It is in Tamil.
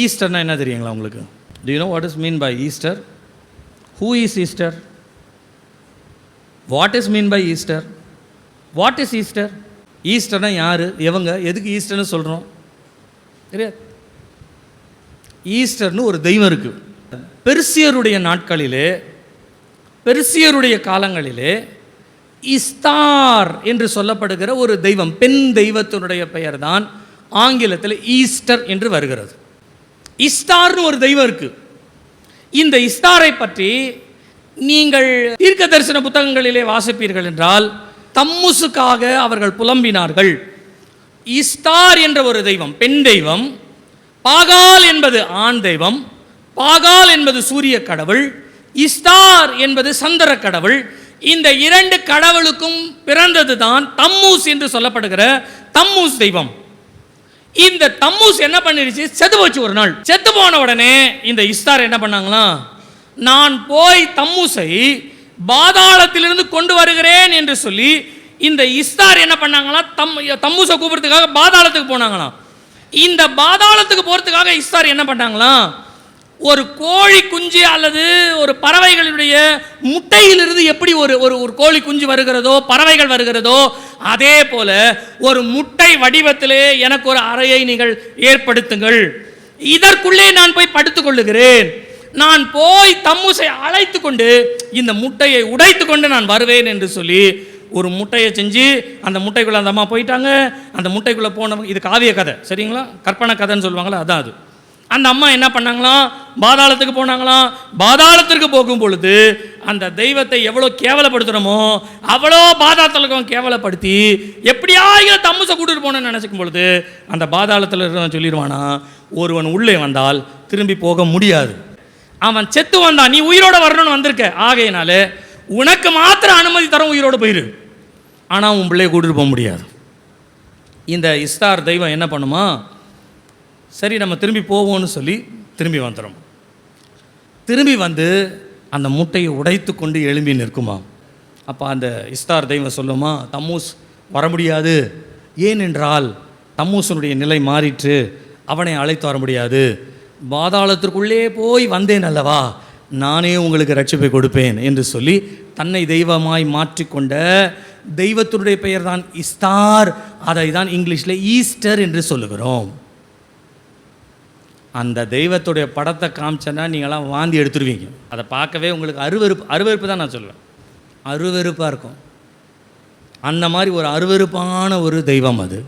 ஈஸ்டர்னா என்ன தெரியுங்களா உங்களுக்கு? Do you know what is mean by Easter who is Easter what is mean by Easter what is Easter ஈஸ்டர்னா யார்? எவங்க? எதுக்கு ஈஸ்டர்னு சொல்கிறோம் தெரியாது. ஈஸ்டர்னு ஒரு தெய்வம் இருக்குது பெருசியருடைய நாட்களிலே பெருசியருடைய காலங்களிலே இஸ்தார் என்று சொல்லப்படுகிற ஒரு தெய்வம் பெண் தெய்வத்தினுடைய பெயர் தான் ஆங்கிலத்தில் ஈஸ்டர் என்று வருகிறது. இஸ்தார்னு ஒரு தெய்வம் இருக்கு. இந்த இஸ்தாரை பற்றி நீங்கள் தீர்க்க தரிசன புத்தகங்களிலே வாசிப்பீர்கள் என்றால் தம்முசுக்காக அவர்கள் புலம்பினார்கள். இஸ்தார் என்ற ஒரு தெய்வம் பெண் தெய்வம் பாகால் என்பது ஆண் தெய்வம் பாகால் என்பது சூரிய கடவுள் இஸ்தார் என்பது சந்திர கடவுள். இந்த இரண்டு கடவுளுக்கும் பிறந்தது தான் தம்மூஸ் என்று சொல்லப்படுகிற தம்மூஸ் தெய்வம். இந்த தம்மூஸ் என்ன பண்ணிடுச்சு? செத்து போச்சு ஒரு நாள். செத்து போன உடனே இந்த இஸ்தார் என்ன பண்ணாங்களாம் நான் போய் தம்மூசை பாதாளத்திலிருந்து கொண்டு வருகிறேன் என்று சொல்லி இந்த இஸ்தார் என்ன பண்ணாங்களாம் தம் தம்மூசை கூப்பிடுறதுக்காக பாதாளத்துக்கு போனாங்களாம். இந்த பாதாளத்துக்கு போகிறதுக்காக இஸ்தார் என்ன பண்ணாங்களாம்? ஒரு கோழி குஞ்சு அல்லது ஒரு பறவைகளுடைய முட்டையிலிருந்து எப்படி ஒரு ஒரு ஒரு கோழி குஞ்சு வருகிறதோ பறவைகள் வருகிறதோ அதே போல ஒரு முட்டை வடிவத்திலே எனக்கு ஒரு அறையை நீங்கள் ஏற்படுத்துங்கள். இதற்குள்ளே நான் போய் படுத்துக்கொள்ளுகிறேன் நான் போய் தம்முசை அழைத்து கொண்டு இந்த முட்டையை உடைத்து கொண்டு நான் வருவேன் என்று சொல்லி ஒரு முட்டையை செஞ்சு அந்த முட்டைக்குள்ளே அந்த அம்மா போயிட்டாங்க. அந்த முட்டைக்குள்ளே போனவங்க இது காவிய கதை சரிங்களா? கற்பனை கதைன்னு சொல்லுவாங்களா அதான் அது. அந்த அம்மா என்ன பண்ணாங்களாம்? பாதாளத்துக்கு போனாங்களாம். பாதாளத்திற்கு போகும் பொழுது அந்த தெய்வத்தை எவ்வளோ கேவலப்படுத்துகிறோமோ அவ்வளோ பாதாளத்தில் கேவலப்படுத்தி எப்படியாவது தம்முசை கூட்டிட்டு போனேன்னு நினச்சிக்கும் பொழுது அந்த பாதாளத்தில் இருக்கிறவன் சொல்லிடுவானா ஒருவன் உள்ளே வந்தால் திரும்பி போக முடியாது. அவன் செத்து வந்தான் நீ உயிரோடு வரணும்னு வந்திருக்க. ஆகையினால உனக்கு மாத்திரம் அனுமதி தரம் உயிரோடு போயிரு. ஆனால் உன் பிள்ளைய கூட்டிட்டு போக முடியாது. இந்த இஸ்தார் தெய்வம் என்ன பண்ணுமா? சரி நம்ம திரும்பி போவோம்னு சொல்லி திரும்பி வந்துடும் திரும்பி வந்து அந்த முட்டையை உடைத்து கொண்டு எழும்பி நிற்குமா அப்போ அந்த இஸ்தார் தெய்வம் சொல்லுமா? தம்மூஸ் வர முடியாது. ஏனென்றால் தம்மூசனுடைய நிலை மாறிற்று. அவனை அழைத்து வர முடியாது. பாதாளத்திற்குள்ளே போய் வந்தேன் அல்லவா? நானே உங்களுக்கு ரட்சிப்பை கொடுப்பேன் என்று சொல்லி தன்னை தெய்வமாய் மாற்றிக்கொண்ட தெய்வத்தினுடைய பெயர் தான் இஸ்தார். அதை தான் இங்கிலீஷில் ஈஸ்டர் என்று சொல்லுகிறோம். அந்த தெய்வத்துடைய படத்தை காமிச்சேன்னா நீங்களாம் வாந்தி எடுத்துருவீங்க. அதை பார்க்கவே உங்களுக்கு அருவருப்பு அருவறுப்பு தான் நான் சொல்லுவேன். அருவறுப்பாக இருக்கும். அந்த மாதிரி ஒரு அருவறுப்பான ஒரு தெய்வம் அது.